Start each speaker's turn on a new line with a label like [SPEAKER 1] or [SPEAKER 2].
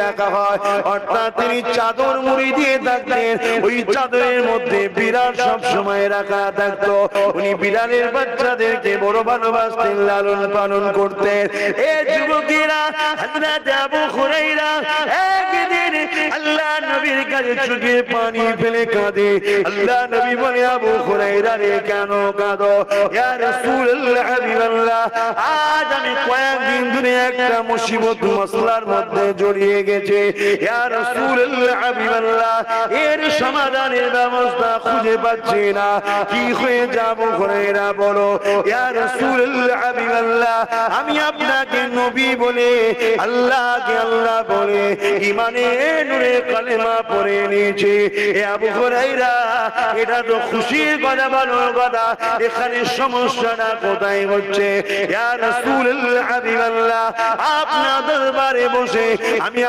[SPEAKER 1] ডাকা হয়। অর্থাৎ তিনি চাদর মুড়ি দিয়ে থাকতেন ওই চাদরের মধ্যে বিড়াল সব সময় রাখা থাকতো। উনি বিড়ালের বাচ্চাদেরকে বড় ভালোবাসতেন, লালন পালন করতেন। এ যুবকেরা হাজরা আবু নবীর কাছে চোখে পানি ফেলে কাঁদে। আল্লাহ নবী বলে, আবু হুরাইরা রে, কেন কাঁদো? ইয়া রাসূলুল্লাহ, হাবিবাল্লাহ, আজ আমি কয়েকদিন ধরে একটা মুসিবত মসলার মধ্যে জড়িয়ে গেছে। ইয়া রাসূলুল্লাহ, হাবিবাল্লাহ, এর সমাধানের ব্যবস্থা খুঁজে পাচ্ছি না। কি হয়ে যাব হুরাইরা বলো? ইয়া রাসূলুল্লাহ আমি আপনাকে নবী বলে, আল্লাহকে আল্লাহ বলে ইমানে নূরে কালেমা পড়ে নিয়েছে আবু হুরাইরা এটা তো খুশির কথা ভালো কথা, এখানে সমস্যাটা কোথায় হচ্ছে? আপনার দরবারে বসে আমি